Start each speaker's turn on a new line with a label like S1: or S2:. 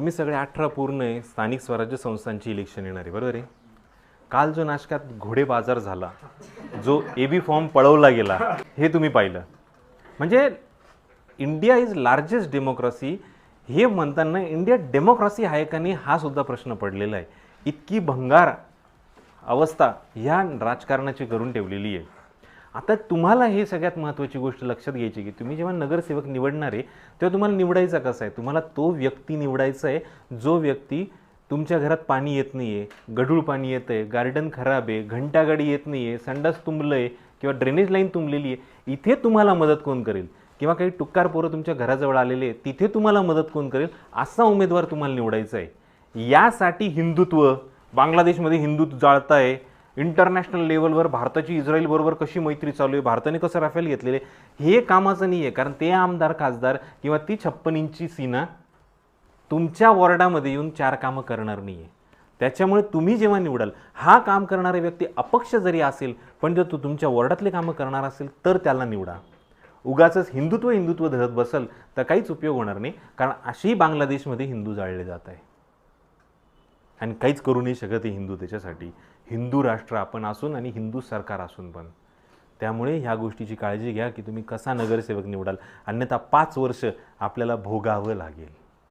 S1: तुम्ही सगळे अठरा पूर्ण आहे स्थानिक स्वराज्य संस्थांची इलेक्शन येणार आहे बरोबर आहे? काल जो नाशकात घोडे बाजार झाला जो ए बी फॉर्म पळवला गेला हे तुम्ही पाहिलं. म्हणजे इंडिया इज लार्जेस्ट डेमोक्रेसी हे म्हणताना इंडिया डेमोक्रेसी आहे का नाही हा सुद्धा प्रश्न पडलेला आहे. इतकी भंगार अवस्था ह्या राजकारणाची करून ठेवलेली आहे. आता तुम्हाला हे सगळ्यात महत्त्वाची गोष्ट लक्षात घ्यायची की तुम्ही जेव्हा नगरसेवक निवडणार आहे तेव्हा तुम्हाला निवडायचा कसा आहे? तुम्हाला तो व्यक्ती निवडायचा आहे जो व्यक्ती तुमच्या घरात पाणी येत नाही आहे गढूळ पाणी येतं आहे गार्डन खराब आहे घंटागाडी येत नाही आहे संडास तुंबलं आहे किंवा ड्रेनेज लाईन तुंबलेली आहे इथे तुम्हाला मदत कोण करेल? किंवा काही टुक्कार पोरं तुमच्या घराजवळ आलेले आहेत तिथे तुम्हाला मदत कोण करेल? असा उमेदवार तुम्हाला निवडायचा आहे. यासाठी हिंदुत्व बांगलादेशमध्ये हिंदुत्व जाळत आहे इंटरनॅशनल लेवलवर भारताची इस्रायलबरोबर कशी मैत्री चालू आहे भारताने कसं राफेल घेतलेले हे कामाचं नाही आहे. कारण ते आमदार खासदार किंवा ती छप्पन इंची सीना तुमच्या वॉर्डामध्ये येऊन चार कामं करणार नाही आहे त्याच्यामुळे तुम्ही जेव्हा निवडाल हा काम करणारा व्यक्ती अपक्ष जरी असेल पण जर तो तुमच्या वॉर्डातले कामं करणार असेल तर त्याला निवडा. उगाच हिंदुत्व हिंदुत्व धरत बसल तर काहीच उपयोग होणार नाही कारण अशी बांगलादेशमध्ये हिंदू जाळले जात आहे. आणि काहीच करू नाही शकत हे हिंदू त्याच्यासाठी. हिंदू राष्ट्र आपण असून आणि हिंदू सरकार असून पण. त्यामुळे ह्या गोष्टीची काळजी घ्या की तुम्ही कसा नगरसेवक निवडाल. अन्यथा पाच वर्ष आपल्याला भोगावं लागेल.